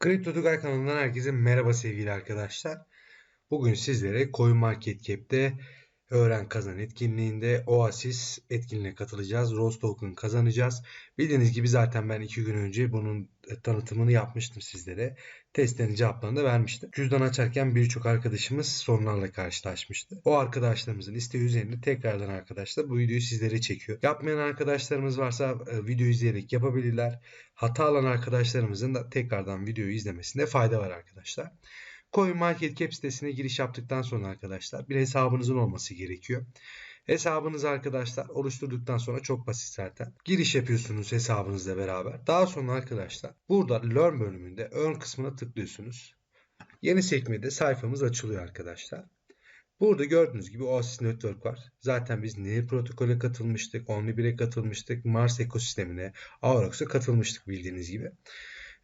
Kripto Tugay kanalından herkese merhaba sevgili arkadaşlar. Bugün sizlere CoinMarketCap'te Öğren Kazan etkinliğinde Oasis etkinliğine katılacağız. Rose Token kazanacağız. Bildiğiniz gibi zaten ben iki gün önce bunun tanıtımını yapmıştım sizlere. Testlerin cevaplarını da vermiştim. Cüzdan açarken birçok arkadaşımız sorunlarla karşılaşmıştı. O arkadaşlarımızın isteği üzerine tekrardan arkadaşlar bu videoyu sizlere çekiyor. Yapmayan arkadaşlarımız varsa e, video izleyerek yapabilirler. Hata alan arkadaşlarımızın da tekrardan videoyu izlemesinde fayda var arkadaşlar. CoinMarketCap sitesine giriş yaptıktan sonra arkadaşlar bir hesabınızın olması gerekiyor. Hesabınız arkadaşlar oluşturduktan sonra çok basit zaten. Giriş yapıyorsunuz hesabınızla beraber. Daha sonra arkadaşlar burada Learn bölümünde Earn kısmına tıklıyorsunuz. Yeni sekmede sayfamız açılıyor arkadaşlar. Burada gördüğünüz gibi Oasis Network var. Zaten biz Nil protokole katılmıştık, Omni katılmıştık, Mars ekosistemine, Aurox'a katılmıştık bildiğiniz gibi.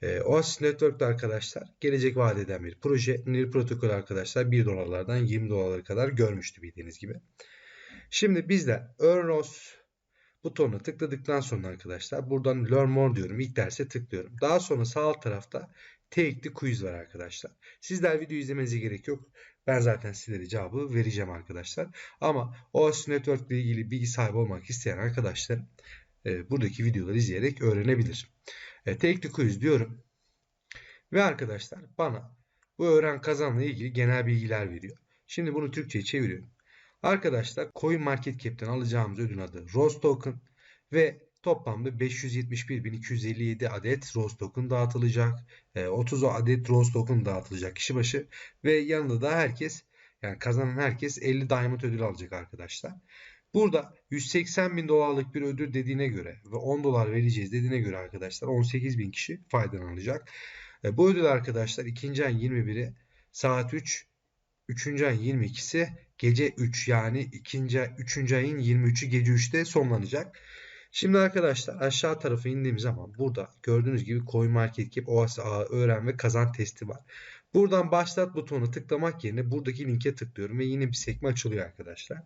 E, Oasis Network'te arkadaşlar gelecek vaat eden bir proje. Nil protokol arkadaşlar 1 dolarlardan 20 dolara kadar görmüştü bildiğiniz gibi. Şimdi biz de Earnos butonuna tıkladıktan sonra arkadaşlar buradan Learn More diyorum. İlk derse tıklıyorum. Daha sonra sağ alt tarafta Take the quiz var arkadaşlar. Sizler video izlemenize gerek yok. Ben zaten sizlere cevabı vereceğim arkadaşlar. Ama Oasis Network ile ilgili bilgi sahibi olmak isteyen arkadaşlar e, buradaki videoları izleyerek öğrenebilir. E, take the quiz diyorum. Ve arkadaşlar bana bu öğren kazanla ilgili genel bilgiler veriyor. Şimdi bunu Türkçe'ye çeviriyorum. Arkadaşlar Coin Market Cap'ten alacağımız ödün adı Rose Token ve toplamda 571.257 adet Rose Token dağıtılacak. 30 e, adet Rose Token dağıtılacak kişi başı ve yanında da herkes yani kazanan herkes 50 Diamond ödül alacak arkadaşlar. Burada 180 bin dolarlık bir ödül dediğine göre ve 10 dolar vereceğiz dediğine göre arkadaşlar 18 bin kişi faydalanacak. E, bu ödül arkadaşlar 2. ayın 21'i saat 3 3. ayın 22'si gece 3 yani 2. 3. ayın 23'ü gece 3'te sonlanacak. Şimdi arkadaşlar aşağı tarafa indiğim zaman burada gördüğünüz gibi CoinMarketCap OAS ağı öğren ve kazan testi var. Buradan başlat butonu tıklamak yerine buradaki linke tıklıyorum ve yine bir sekme açılıyor arkadaşlar.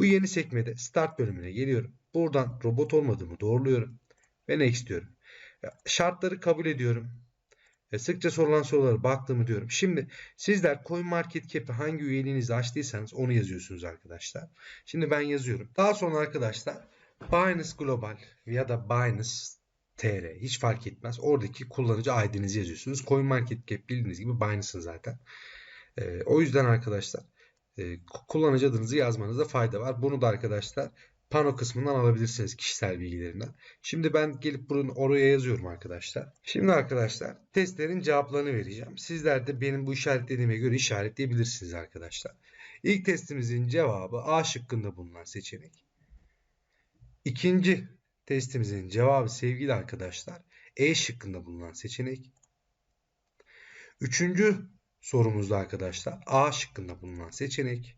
Bu yeni sekmede Start bölümüne geliyorum. Buradan robot olmadığımı doğruluyorum. Ve Next diyorum. Şartları kabul ediyorum. E, sıkça sorulan sorulara baktığımı diyorum. Şimdi sizler CoinMarketCap'e hangi üyeliğinizi açtıysanız onu yazıyorsunuz arkadaşlar. Şimdi ben yazıyorum. Daha sonra arkadaşlar Binance Global ya da Binance TR hiç fark etmez. Oradaki kullanıcı ID'nizi yazıyorsunuz. CoinMarketCap bildiğiniz gibi Binance'ın zaten. E, o yüzden arkadaşlar e, kullanıcı adınızı yazmanızda fayda var. Bunu da arkadaşlar pano kısmından alabilirsiniz kişisel bilgilerinden. Şimdi ben gelip bunu oraya yazıyorum arkadaşlar. Şimdi arkadaşlar testlerin cevaplarını vereceğim. Sizler de benim bu işaretlediğime göre işaretleyebilirsiniz arkadaşlar. İlk testimizin cevabı A şıkkında bulunan seçenek. İkinci testimizin cevabı sevgili arkadaşlar E şıkkında bulunan seçenek. Üçüncü sorumuzda arkadaşlar A şıkkında bulunan seçenek.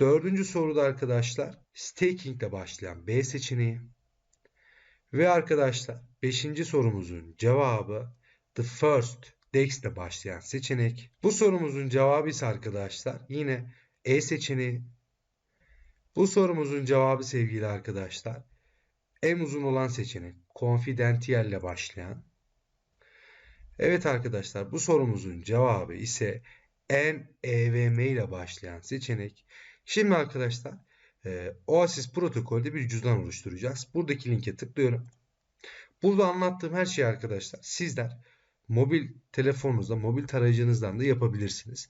Dördüncü soruda arkadaşlar staking ile başlayan B seçeneği. Ve arkadaşlar beşinci sorumuzun cevabı the first DEX ile başlayan seçenek. Bu sorumuzun cevabı ise arkadaşlar yine E seçeneği. Bu sorumuzun cevabı sevgili arkadaşlar en uzun olan seçenek confidential ile başlayan Evet arkadaşlar bu sorumuzun cevabı ise en EVM ile başlayan seçenek. Şimdi arkadaşlar e, Oasis protokolde bir cüzdan oluşturacağız. Buradaki linke tıklıyorum. Burada anlattığım her şeyi arkadaşlar sizler mobil telefonunuzda, mobil tarayıcınızdan da yapabilirsiniz.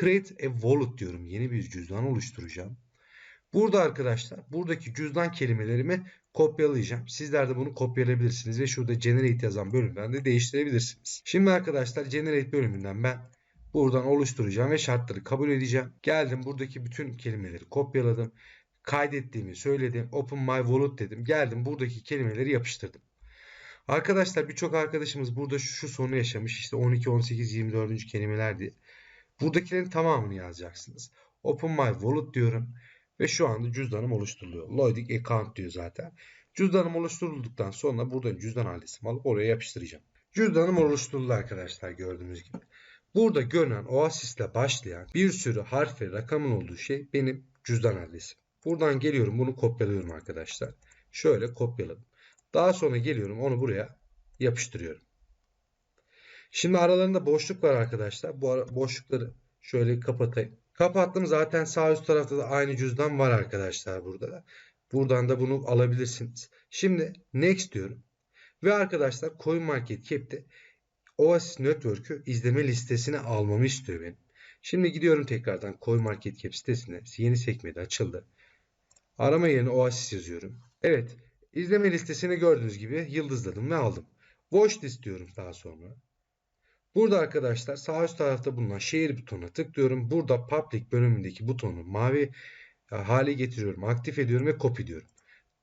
Create a wallet diyorum. Yeni bir cüzdan oluşturacağım. Burada arkadaşlar buradaki cüzdan kelimelerimi kopyalayacağım. Sizler de bunu kopyalayabilirsiniz ve şurada generate yazan bölümden de değiştirebilirsiniz. Şimdi arkadaşlar generate bölümünden ben buradan oluşturacağım ve şartları kabul edeceğim. Geldim buradaki bütün kelimeleri kopyaladım. Kaydettiğimi söyledim. Open my wallet dedim. Geldim buradaki kelimeleri yapıştırdım. Arkadaşlar birçok arkadaşımız burada şu, sorunu yaşamış. İşte 12, 18, 24. kelimeler diye. Buradakilerin tamamını yazacaksınız. Open my wallet diyorum. Ve şu anda cüzdanım oluşturuluyor. Logic account diyor zaten. Cüzdanım oluşturulduktan sonra buradan cüzdan adresimi alıp oraya yapıştıracağım. Cüzdanım oluşturuldu arkadaşlar gördüğünüz gibi. Burada görünen Oasis ile başlayan bir sürü harf ve rakamın olduğu şey benim cüzdan adresim. Buradan geliyorum bunu kopyalıyorum arkadaşlar. Şöyle kopyaladım. Daha sonra geliyorum onu buraya yapıştırıyorum. Şimdi aralarında boşluk var arkadaşlar. Bu boşlukları şöyle kapatayım. Kapattım zaten sağ üst tarafta da aynı cüzdan var arkadaşlar burada da. Buradan da bunu alabilirsiniz. Şimdi next diyorum. Ve arkadaşlar CoinMarketCap'te Oasis Network'ü izleme listesine almamı istiyor benim. Şimdi gidiyorum tekrardan CoinMarketCap sitesine. Yeni sekmede açıldı. Arama yerine Oasis yazıyorum. Evet, izleme listesini gördüğünüz gibi yıldızladım ve aldım. Watchlist diyorum daha sonra. Burada arkadaşlar sağ üst tarafta bulunan şehir butonuna tıklıyorum. Burada public bölümündeki butonu mavi e, hale getiriyorum, aktif ediyorum ve copy diyorum.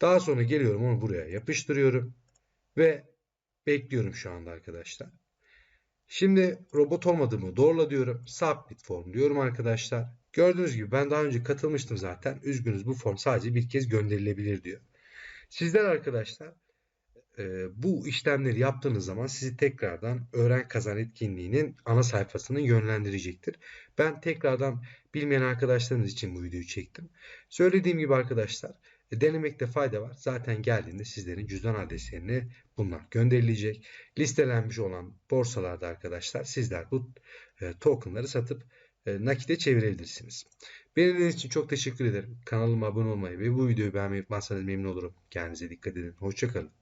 Daha sonra geliyorum onu buraya yapıştırıyorum ve bekliyorum şu anda arkadaşlar. Şimdi robot olmadığımı doğrula diyorum. Submit form diyorum arkadaşlar. Gördüğünüz gibi ben daha önce katılmıştım zaten. Üzgünüz bu form sadece bir kez gönderilebilir diyor. Sizler arkadaşlar bu işlemleri yaptığınız zaman sizi tekrardan Öğren Kazan etkinliğinin ana sayfasına yönlendirecektir. Ben tekrardan bilmeyen arkadaşlarınız için bu videoyu çektim. Söylediğim gibi arkadaşlar e, denemekte fayda var. Zaten geldiğinde sizlerin cüzdan adreslerine bunlar gönderilecek. Listelenmiş olan borsalarda arkadaşlar sizler bu e, tokenları satıp e, nakite çevirebilirsiniz. Beni dinlediğiniz için çok teşekkür ederim. Kanalıma abone olmayı ve bu videoyu beğenmeyi unutmazsanız memnun olurum. Kendinize dikkat edin. Hoşçakalın.